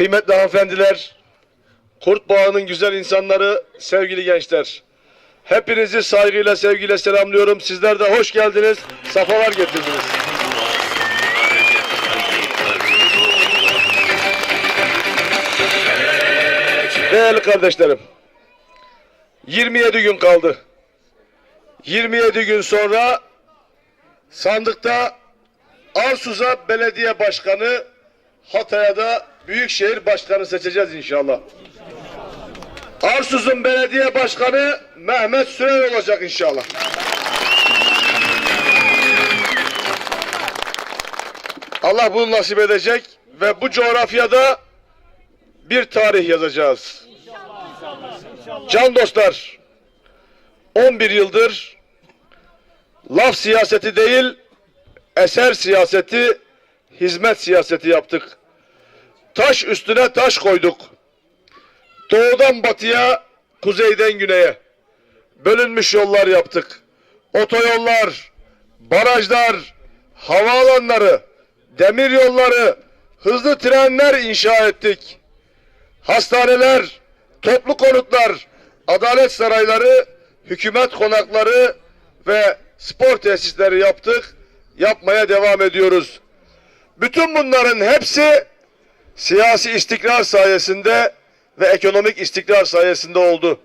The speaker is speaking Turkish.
kıymetli hanımefendiler, Kurt Bağı'nın güzel insanları, sevgili gençler. Hepinizi saygıyla, sevgiyle selamlıyorum. Sizler de hoş geldiniz, safalar getirdiniz. Değerli kardeşlerim, 27 gün kaldı. 27 gün sonra sandıkta Arsuz'a belediye başkanı, Hatay'a da büyükşehir başkanı seçeceğiz inşallah. Arsuz'un belediye başkanı Mehmet Sürer olacak inşallah. Allah bunu nasip edecek ve bu coğrafyada bir tarih yazacağız. Can dostlar, 11 yıldır laf siyaseti değil, eser siyaseti, hizmet siyaseti yaptık. Taş üstüne taş koyduk. Doğudan batıya, kuzeyden güneye bölünmüş yollar yaptık. Otoyollar, barajlar, havaalanları, demir yolları, hızlı trenler inşa ettik. Hastaneler, toplu konutlar, adalet sarayları, hükümet konakları ve spor tesisleri yaptık. Yapmaya devam ediyoruz. Bütün bunların hepsi siyasi istikrar sayesinde ve ekonomik istikrar sayesinde oldu.